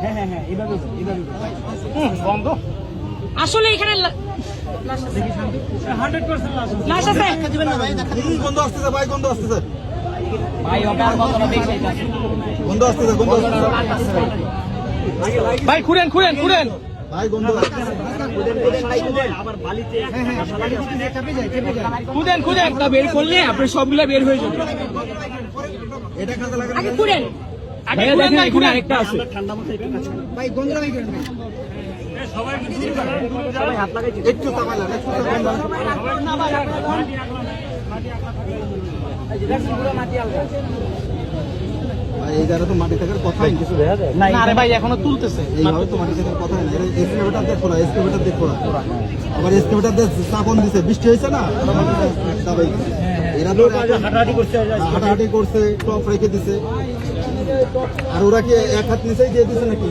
হ্যাঁ হ্যাঁ হ্যাঁ এইভাবে এইভাবে বন্ধ। আসলে এখানে লা- লাশ লাশ আছে। গন্ধ আসতেছে ভাই গন্ধ আসতেছে। ভাই গন্ধ আসতেছে। গন্ধ আসতেছে ভাই খুঁড়েন খুঁড়েন খুঁড়েন ভাই গন্ধ আসতেছে। আবার বালিতে খুঁড়েন খুঁড়েন তা বের করলে আপনার সবগুলা বের হয়ে যাবে। এটা কাজে একটা আছে। ঠান্ডা মতো একটু কাছে। একটু তামাইলা একটু তামাইলা ভাই এই জায়গা তো মাটি থাকার কথাই কিছু দেখা যায়? না রে ভাই এখনও তুলতেছে। এইভাবে তো মাটি থাকার কথাই না এসকেভেটার দেখো না এসকেভেটার দেখো না আবার এসকেভেটার চাপন দিছে। বৃষ্টি হয়েছে না? তবে এরা তো হাঁটাহাঁটি করতে হাঁটাহাঁটি করছে টপ রেখে দিছে। আর ওরা কি এক হাত নিচেই দিয়ে দিছে নাকি।